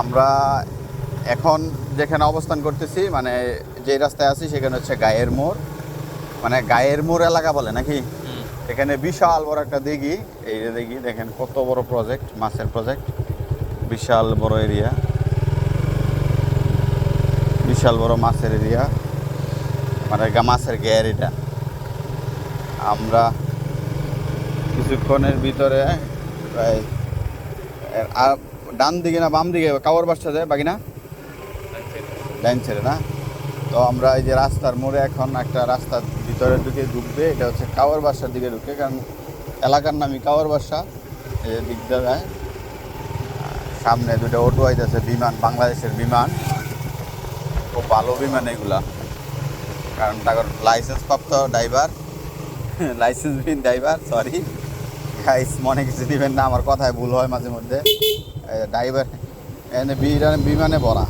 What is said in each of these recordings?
আমরা এখন যেখানে অবস্থান করতেছি মানে যে রাস্তায় আছি সেখানে হচ্ছে গায়ের মোড়। মানে গায়ের মোড় এলাকা বলে নাকি? এখানে বিশাল বড় একটা দিঘি। এই যে দিঘি দেখেন কত বড় প্রজেক্ট মাছের প্রজেক্ট বিশাল বড় এরিয়া বিশাল বড় মাছের এরিয়া মানে মাছের গ্যার এটা। আমরা কিছুক্ষণের ভিতরে প্রায় আর ডান দিকে না বাম দিকে কাওয়ার বাসটা যায়, বাকি না? ডাইন ছেড়ে, না? তো আমরা এই যে রাস্তার মোড়ে এখন একটা রাস্তার ভিতরের দিকে ঢুকবে, এটা হচ্ছে কাওয়ার বাসার দিকে ঢুকে, কারণ এলাকার নামই কাওয়ার বাসা এই দিক দিয়ে যায় সামনে দুটো অটো আইতেছে, বিমান, বাংলাদেশের বিমান। খুব ভালো বিমান এগুলা। কারণ তার লাইসেন্স প্রাপ্ত ড্রাইভার লাইসেন্সবিহীন ড্রাইভার সরি গাইস মনে কিছু দিবেন না, আমার কথায় ভুল হয় মাঝে মধ্যে। ড্রাইভার এনে বিমানে বিমানে ভরা।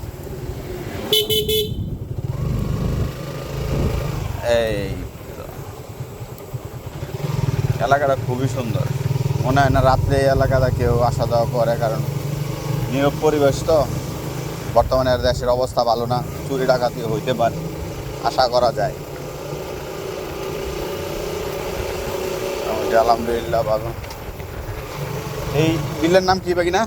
এই এলাকাটা খুবই সুন্দর। মনে হয় না রাত্রে এই এলাকাটা কেউ আসা যাওয়া করে কারণ নীরব পরিবেশ তো। বর্তমানে আর দেশের অবস্থা ভালো না চুরি ডাকাতি হইতে পারে আশা করা যায়। আলহামদুলিল্লাহ ভালো। এই বিলের নাম কি বাকি না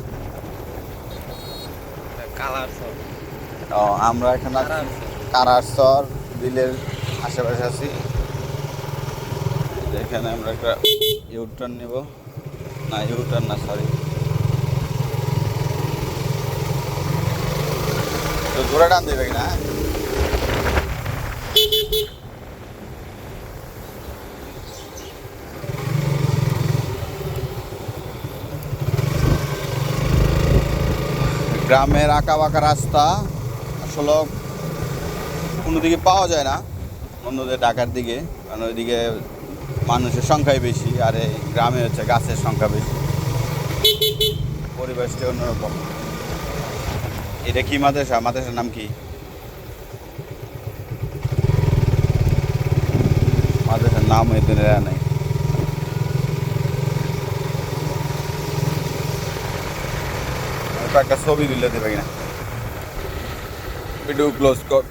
ও আমরা এখানে কারারসর বিলের আশেপাশে আছি। এখানে আমরা একটা ইউটার্ন নেব। না ইউটার্ন না সরি তো ঘোরাটা টান দেবে না গ্রামের আঁকা বাঁকা রাস্তা, আসলে কোনো দিকে পাওয়া যায় না, অন্যদের ঢাকার দিকে, কারণ ওইদিকে মানুষের সংখ্যাই বেশি, আর এই গ্রামে হচ্ছে গাছের সংখ্যা বেশি। পরিবেশটা অন্যরকম। এটা কি মাদ্রাসা? মাদ্রাসার নাম কি? মাদ্রাসার নাম এদের নাই। একটা ছবি দিলে দেবে কিনা। ভিডিও ক্লোজ কর।